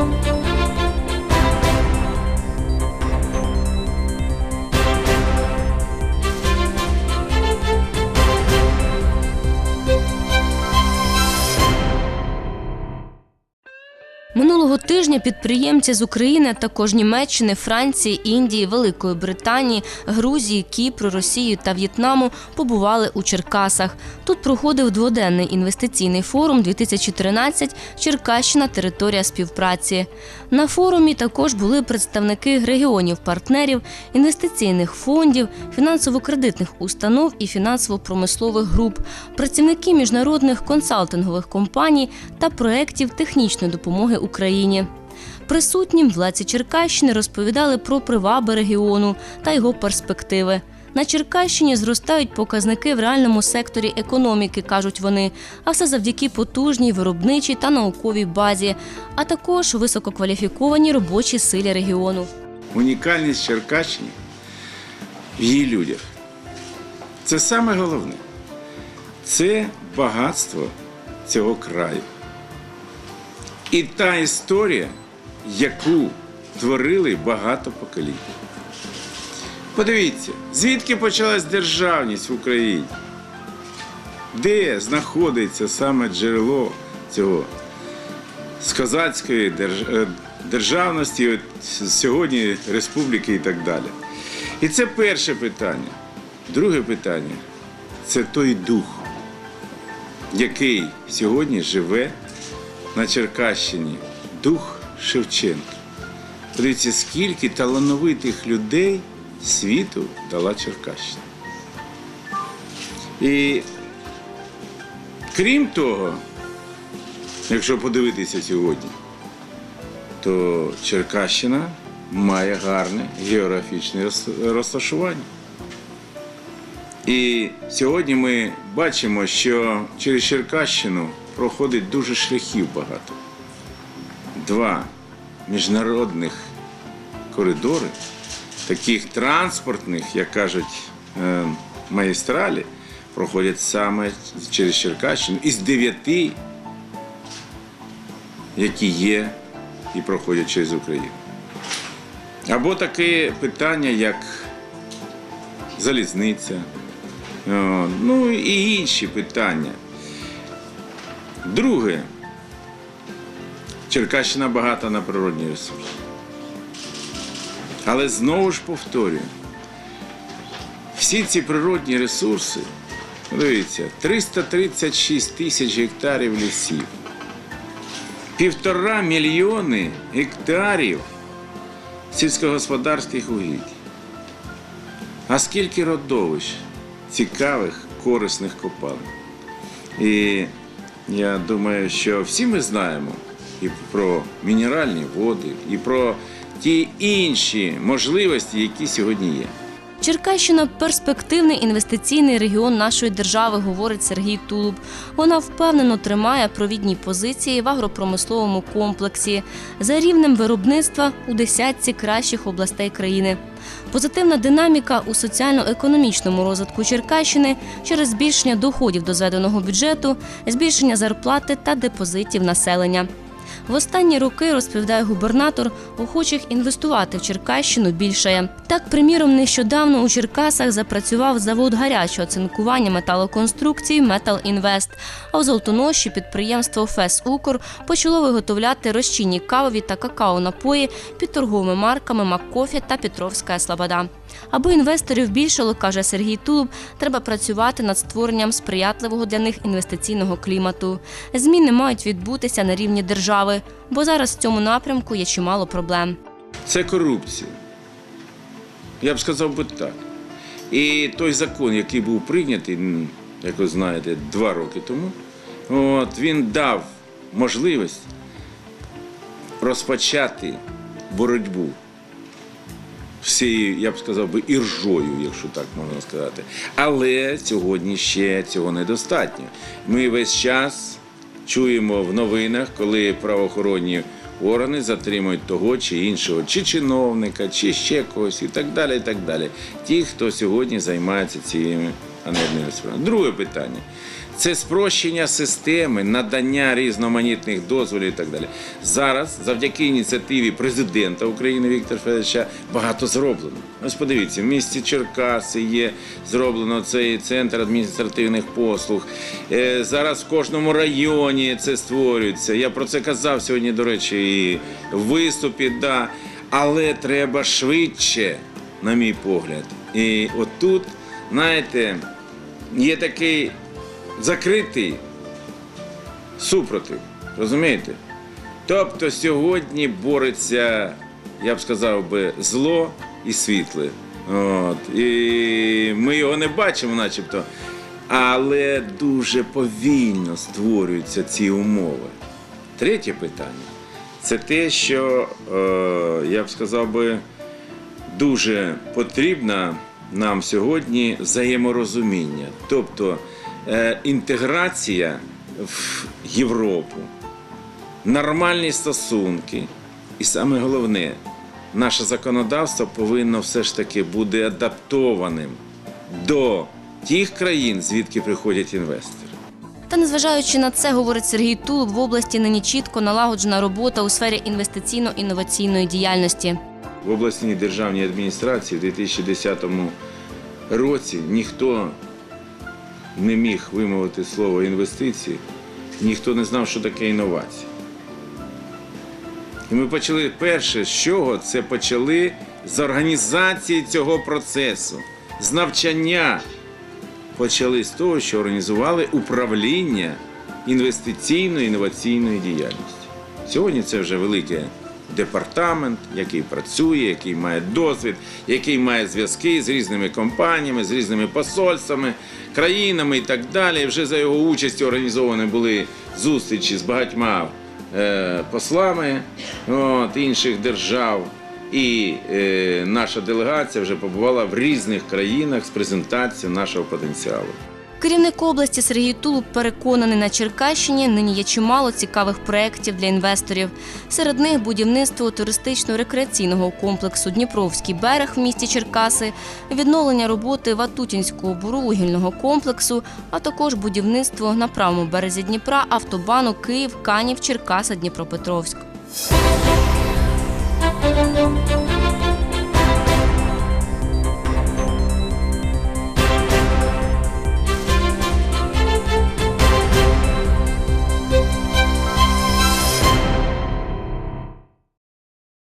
Thank you. Минулого тижня підприємці з України, також Німеччини, Франції, Індії, Великої Британії, Грузії, Кіпру, Росії та В'єтнаму побували у Черкасах. Тут проходив дводенний інвестиційний форум 2013 Черкащина територія співпраці. На форумі також були представники регіонів-партнерів, інвестиційних фондів, фінансово-кредитних установ і фінансово-промислових груп, працівники міжнародних консалтингових компаній та проєктів технічної допомоги Україні. Присутнім владці Черкащини розповідали про приваби регіону та його перспективи. На Черкащині зростають показники в реальному секторі економіки, кажуть вони, а все завдяки потужній виробничій та науковій базі, а також висококваліфікованій робочій силі регіону. Унікальність Черкащини в її людях. Це саме головне. Це багатство цього краю. І та історія, яку творили багато поколінь. Подивіться, звідки почалась державність в Україні? Де знаходиться саме джерело цього з козацької е, державності, от сьогодні республіки і так далі. І це перше питання. Друге питання це той дух, який сьогодні живе на Черкащині. Дух Шевченка. Подивіться, скільки талановитих людей світу дала Черкащина. І крім того, якщо подивитися сьогодні, то Черкащина має гарне географічне розташування. І сьогодні ми бачимо, що через Черкащину проходить дуже шляхів багато. Два міжнародних коридори, таких транспортних, як кажуть е, магістралі, проходять саме через Черкащину із дев'яти які є і проходять через Україну. Або таке питання, як залізниця, ну і інші питання. Друге, Черкащина багата на природні ресурси. Але знову ж повторюю, всі ці природні ресурси, дивіться, 336 тисяч гектарів лісів півтора мільйони гектарів сільськогосподарських угідь. А скільки родовищ цікавих, корисних копалин. І я думаю, що всі ми знаємо і про мінеральні води, і про ті інші можливості, які сьогодні є. Черкащина перспективний інвестиційний регіон нашої держави, говорить Сергій Тулуб. Вона впевнено тримає провідні позиції в агропромисловому комплексі за рівнем виробництва у десятці кращих областей країни. Позитивна динаміка у соціально-економічному розвитку Черкащини через збільшення доходів до зведеного бюджету, збільшення зарплати та депозитів населення. В останні роки, розповідає губернатор, охочих інвестувати в Черкащину більшає. Так, приміром, нещодавно у Черкасах запрацював завод гарячого цинкування металоконструкцій Метал Інвест. А в Золотоноші підприємство ФЕС Укр почало виготовляти розчинні кавові та какао-напої під торговими марками Маккофі та Петровська Слобода. Аби інвесторів більшало, каже Сергій Тулуб, треба працювати над створенням сприятливого для них інвестиційного клімату. Зміни мають відбутися на рівні держави, бо зараз в цьому напрямку є чимало проблем. Це корупція. Я б сказав би так. І той закон, який був прийнятий, як ви знаєте, два роки тому, от, він дав можливість розпочати боротьбу всією, я б сказав би, іржою, якщо так можна сказати. Але сьогодні ще цього недостатньо. Ми весь час чуємо в новинах, коли правоохоронні органи затримують того чи іншого, чи чиновника, чи ще когось, і так далі. і так далі. Ті, хто сьогодні займається цією справами. Друге питання це спрощення системи, надання різноманітних дозволів і так далі. Зараз, завдяки ініціативі президента України Віктора Федоровича, багато зроблено. Ось подивіться, в місті Черкаси є зроблено цей центр адміністративних послуг. Е, Зараз в кожному районі це створюється. Я про це казав сьогодні, до речі, і в виступі. Да. Але треба швидше, на мій погляд. І отут, знаєте, є такий закритий супротив. Розумієте? Тобто сьогодні бореться, я б сказав би, зло і світле. От. І ми його не бачимо, начебто. Але дуже повільно створюються ці умови. Третє питання це те, що е, я б сказав би, дуже потрібно нам сьогодні взаєморозуміння, тобто інтеграція в Європу, нормальні стосунки, і саме головне, наше законодавство повинно все ж таки бути адаптованим до тих країн, звідки приходять інвестори. Та незважаючи на це, говорить Сергій Тулуб, в області нині чітко налагоджена робота у сфері інвестиційно-інноваційної діяльності. В обласній державній адміністрації в 2010 році ніхто не міг вимовити слово інвестиції, ніхто не знав, що таке інновації. І ми почали перше, з чого це почали з організації цього процесу, з навчання. Почали з того, що організували управління інвестиційно-інноваційної діяльності. Сьогодні це вже великий департамент, який працює, який має досвід, який має зв'язки з різними компаніями, з різними посольствами, країнами і так далі. Вже за його участю організовані були зустрічі з багатьма е, послами от, інших держав. І е, наша делегація вже побувала в різних країнах з презентацією нашого потенціалу. Керівник області Сергій Тулуб переконаний, на Черкащині нині є чимало цікавих проєктів для інвесторів. Серед них будівництво туристично-рекреаційного комплексу Дніпровський берег в місті Черкаси, відновлення роботи Ватутінського буровугільного комплексу, а також будівництво на правому березі Дніпра автобану Київ, Канів, Черкаса, Дніпропетровськ.